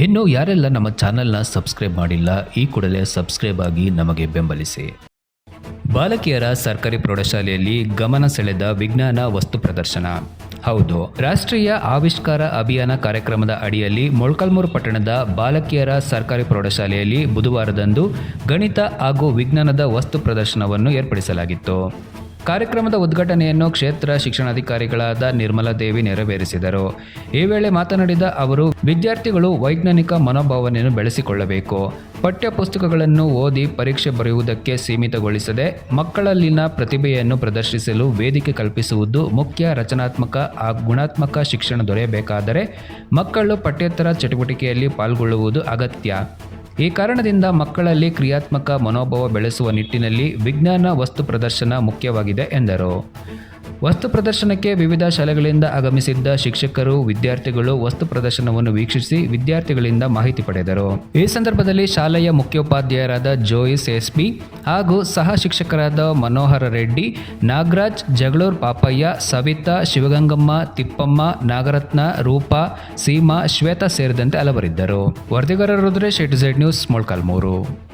ಇನ್ನು ಯಾರೆಲ್ಲ ನಮ್ಮ ಚಾನೆಲ್ನ ಸಬ್ಸ್ಕ್ರೈಬ್ ಮಾಡಿಲ್ಲ, ಈ ಕೂಡಲೇ ಸಬ್ಸ್ಕ್ರೈಬ್ ಆಗಿ ನಮಗೆ ಬೆಂಬಲಿಸಿ. ಬಾಲಕಿಯರ ಸರ್ಕಾರಿ ಪ್ರೌಢಶಾಲೆಯಲ್ಲಿ ಗಮನ ಸೆಳೆದ ವಿಜ್ಞಾನ ವಸ್ತು ಪ್ರದರ್ಶನ. ಹೌದು, ರಾಷ್ಟ್ರೀಯ ಆವಿಷ್ಕಾರ ಅಭಿಯಾನ ಕಾರ್ಯಕ್ರಮದ ಅಡಿಯಲ್ಲಿ ಮೊಳಕಾಲ್ಮೂರು ಪಟ್ಟಣದ ಬಾಲಕಿಯರ ಸರ್ಕಾರಿ ಪ್ರೌಢಶಾಲೆಯಲ್ಲಿ ಬುಧವಾರದಂದು ಗಣಿತ ಹಾಗೂ ವಿಜ್ಞಾನದ ವಸ್ತು ಪ್ರದರ್ಶನವನ್ನು ಏರ್ಪಡಿಸಲಾಗಿತ್ತು. ಕಾರ್ಯಕ್ರಮದ ಉದ್ಘಾಟನೆಯನ್ನು ಕ್ಷೇತ್ರ ಶಿಕ್ಷಣಾಧಿಕಾರಿಗಳಾದ ನಿರ್ಮಲಾ ದೇವಿ ನೆರವೇರಿಸಿದರು. ಈ ವೇಳೆ ಮಾತನಾಡಿದ ಅವರು, ವಿದ್ಯಾರ್ಥಿಗಳು ವೈಜ್ಞಾನಿಕ ಮನೋಭಾವನೆಯನ್ನು ಬೆಳೆಸಿಕೊಳ್ಳಬೇಕು. ಪಠ್ಯ ಪುಸ್ತಕಗಳನ್ನು ಓದಿ ಪರೀಕ್ಷೆ ಬರೆಯುವುದಕ್ಕೆ ಸೀಮಿತಗೊಳಿಸದೆ ಮಕ್ಕಳಲ್ಲಿನ ಪ್ರತಿಭೆಯನ್ನು ಪ್ರದರ್ಶಿಸಲು ವೇದಿಕೆ ಕಲ್ಪಿಸುವುದು ಮುಖ್ಯ ರಚನಾತ್ಮಕ ಹಾಗೂ ಗುಣಾತ್ಮಕ ಶಿಕ್ಷಣ ದೊರೆಯಬೇಕಾದರೆ ಮಕ್ಕಳು ಪಠ್ಯೇತರ ಚಟುವಟಿಕೆಯಲ್ಲಿ ಪಾಲ್ಗೊಳ್ಳುವುದು ಅಗತ್ಯ. ಈ ಕಾರಣದಿಂದ ಮಕ್ಕಳಲ್ಲಿ ಕ್ರಿಯಾತ್ಮಕ ಮನೋಭಾವ ಬೆಳೆಸುವ ನಿಟ್ಟಿನಲ್ಲಿ ವಿಜ್ಞಾನ ವಸ್ತು ಪ್ರದರ್ಶನ ಮುಖ್ಯವಾಗಿದೆ ಎಂದರು. ವಸ್ತು ಪ್ರದರ್ಶನಕ್ಕೆ ವಿವಿಧ ಶಾಲೆಗಳಿಂದ ಆಗಮಿಸಿದ್ದ ಶಿಕ್ಷಕರು, ವಿದ್ಯಾರ್ಥಿಗಳು ವಸ್ತು ಪ್ರದರ್ಶನವನ್ನು ವೀಕ್ಷಿಸಿ ವಿದ್ಯಾರ್ಥಿಗಳಿಂದ ಮಾಹಿತಿ ಪಡೆದರು. ಈ ಸಂದರ್ಭದಲ್ಲಿ ಶಾಲೆಯ ಮುಖ್ಯೋಪಾಧ್ಯಾಯರಾದ ಜೋಯಿಸ್ ಎಸ್ಪಿ ಹಾಗೂ ಸಹ ಶಿಕ್ಷಕರಾದ ಮನೋಹರ ರೆಡ್ಡಿ, ನಾಗರಾಜ್, ಜಗಳೂರ್ ಪಾಪಯ್ಯ, ಸವಿತಾ, ಶಿವಗಂಗಮ್ಮ, ತಿಪ್ಪಮ್ಮ, ನಾಗರತ್ನ, ರೂಪಾ, ಸೀಮಾ, ಶ್ವೇತಾ ಸೇರಿದಂತೆ ಹಲವರಿದ್ದರು. ವರದಿಗಾರ ರುದ್ರೇಶ್ ಝೆಡ್ ನ್ಯೂಸ್, ಮೊಳ್ಕಾಲ್ಮೂರು.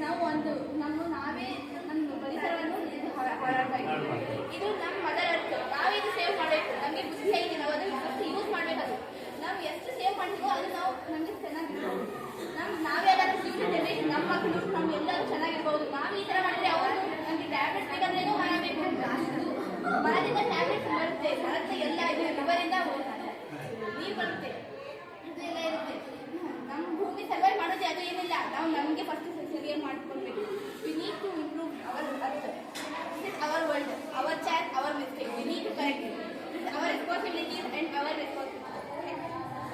ನಾವು ಒಂದು ನಮ್ಮ ನಾವೇ. ನಮ್ಮ ಪರಿಸರವನ್ನು ಇದು ನಮ್ಮ ಮದರ್ ಅರ್ತ್ ನಾವೇ ಇದು ಸೇವ್ ಮಾಡಬೇಕು ನಮಗೆ ಬುದ್ಧಿ ಐತೆ ನಾವು ಅದನ್ನು ಫಸ್ಟ್ ಯೂಸ್ ಮಾಡಬೇಕು ನಾವು ಎಷ್ಟು ಅದು ನಾವು ನಮಗೆ ಚೆನ್ನಾಗಿರ್ಬೋದು ನಮ್ಮ ನಾವೆಲ್ಲರೂ ಫ್ಯೂಚರ್ ಜನರೇಷನ್ ನಮ್ಮ ಮಕ್ಕಳು ನಮ್ಮ ಎಲ್ಲರೂ ಚೆನ್ನಾಗಿರ್ಬೋದು. ನಾವು ಈ ಥರ ಮಾಡಿದ್ರೆ ಅವರು ನಮಗೆ ಟ್ಯಾಬ್ಲೆಟ್ ಬೇಕಂದ್ರೇನು ಮಾಡಬೇಕು ಅಷ್ಟು. ಮರದಿಂದ ಟ್ಯಾಬ್ಲೆಟ್ಸ್ ಬರುತ್ತೆ. ಮರದ ಎಲ್ಲ ಇದೆ. ರಿವರಿಂದ ನೀರು ಬರುತ್ತೆ. ಇದೆಲ್ಲ ಇರುತ್ತೆ. ನಮ್ಮ ಭೂಮಿ ಸರ್ವೈವ್ ಮಾಡೋದೇ ಅದು ಏನಿಲ್ಲ. ನಾವು ನಮಗೆ ಫಸ್ಟ್